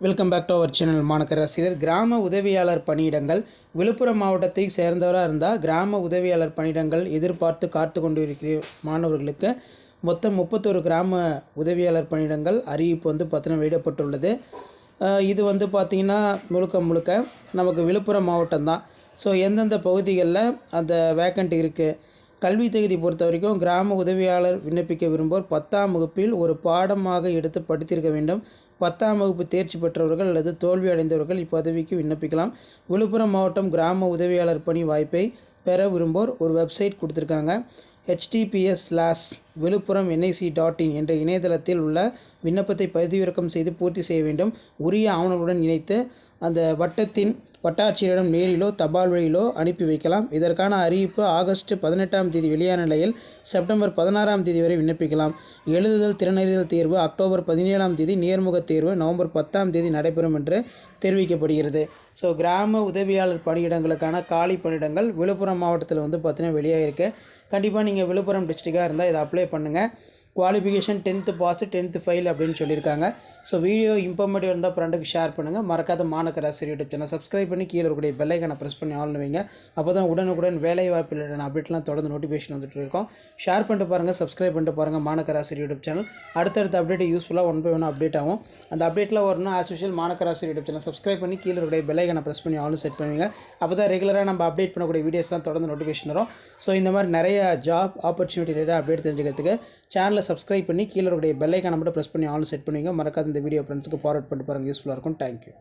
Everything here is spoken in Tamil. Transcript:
Welcome back to our channel மாநகராசிரியர் கிராம உதவியாளர் பணியிடங்கள் விழுப்புரம் மாவட்டத்தை சேர்ந்தவராக இருந்தால் கிராம உதவியாளர் பணியிடங்கள் எதிர்பார்த்து காத்து கொண்டு இருக்கிற மாணவர்களுக்கு மொத்தம் முப்பத்தொரு கிராம உதவியாளர் பணியிடங்கள் அறிவிப்பு வந்து பத்திரம் வெளியிடப்பட்டுள்ளது. இது வந்து பார்த்திங்கன்னா முழுக்க முழுக்க நமக்கு விழுப்புரம் மாவட்டம் தான் ஸோ எந்தெந்த பகுதிகளில் அந்த வேக்கண்ட் இருக்குது கல்வி தகுதி பொறுத்த வரைக்கும் கிராம உதவியாளர் விண்ணப்பிக்க விரும்புவோர் பத்தாம் வகுப்பில் ஒரு பாடமாக எடுத்து படித்திருக்க வேண்டும். பத்தாம் வகுப்பு தேர்ச்சி பெற்றவர்கள் அல்லது தோல்வி அடைந்தவர்கள் இப்பதவிக்கு விண்ணப்பிக்கலாம். விழுப்புரம் மாவட்டம் கிராம உதவியாளர் பணி வாய்ப்பை பெற விரும்புவோர் ஒரு வெப்சைட் கொடுத்துருக்காங்க. Https slash Villupuram NIC dot in என்ற இணையதளத்தில் உள்ள விண்ணப்பத்தை பதிவிறக்கம் செய்து பூர்த்தி செய்ய வேண்டும். உரிய ஆவணங்களுடன் இணைத்து அந்த வட்டத்தின் வட்டாட்சியரிடம் நேரிலோ தபால் வழியிலோ அனுப்பி வைக்கலாம். இதற்கான அறிவிப்பு ஆகஸ்ட் பதினெட்டாம் தேதி வெளியான நிலையில் செப்டம்பர் பதினாறாம் தேதி வரை விண்ணப்பிக்கலாம். எழுதுதல் திறனறிதல் தேர்வு அக்டோபர் பதினேழாம் தேதி நேர்முகத் தேர்வு நவம்பர் பத்தாம் தேதி நடைபெறும் என்று தெரிவிக்கப்படுகிறது. ஸோ கிராம உதவியாளர் பணியிடங்களுக்கான காலி பணியிடங்கள் விழுப்புரம் மாவட்டத்தில் வந்து பார்த்தீங்கன்னா வெளியாகிருக்கு கண்டிப்பாக நீங்கள் விழுப்புரம் டிஸ்ட்ரிக்டாக இருந்தால் இதை அப்ளை பண்ணுங்கள் qualification tenth pass tenth fail அப்படின்னு சொல்லியிருக்காங்க. ஸோ வீடியோ இம்பார்மெண்ட்டாக இருந்தால் ஃப்ரெண்டுக்கு ஷேர் பண்ணுங்கள் மறக்காத மாநகராசி யூடியூப் சேனல் சப்ஸ்கிரைப் பண்ணி கீழே இருக்கக்கூடிய பெல்லைக்கான ப்ரெஸ் பண்ணி ஆள்னு வைங்க. அப்போ தான் உடனுக்குடன் வேலை வாய்ப்பில் அப்டேட்லாம் தொடர்ந்து நோட்டிஃபிகேஷன் வந்துட்டு இருக்கோம். ஷேர் பண்ணிட்டு பாருங்கள் சப்ஸ்கிரைப் பண்ணிட்டு பாருங்கள் மாநகராசி யூடியூப் சேனல் அடுத்தடுத்த அப்டேட் யூஸ்ஃபுல்லாக ஒன் பை ஒன் அப்டேட் ஆகும். அந்த அப்டேட்டில் வரணும் ஆஸ் யூஷுவல் ஆசிரியர் யூடியூப் சேனல் சப்ஸ்கிரைப் பண்ணி கீழே இருக்கக்கூடிய பெல்லைக்கான ப்ரெஸ் பண்ணி ஆளும் செட் பண்ணுவீங்க. அப்போ தான் ரெகுலராக நம்ம அப்டேட் பண்ணக்கூடிய வீடியோஸ்லாம் தொடர்ந்து நோட்டிஃபிகேஷன் வரும். ஸோ இந்த மாதிரி நிறைய ஜாப் ஆப்பர்ச்சுனிட்டி ரிலேட்டாக அப்டேட் தெரிஞ்சுக்கிறதுக்கு சேனலில் சப்ஸ்கிரைப் பண்ணி கீழே இருக்கக்கூடிய பெல்லைக்கான மட்டும் ப்ரெஸ் பண்ணி ஆல் செட் பண்ணுவீங்க மறக்காத இந்த வீடியோ ஃப்ரெண்ட்ஸுக்கு ஃபார்வர்ட் பண்ணிட்டு பாருங்கள் யூஸ்ஃபுல்லாக இருக்கும். தேங்க்யூ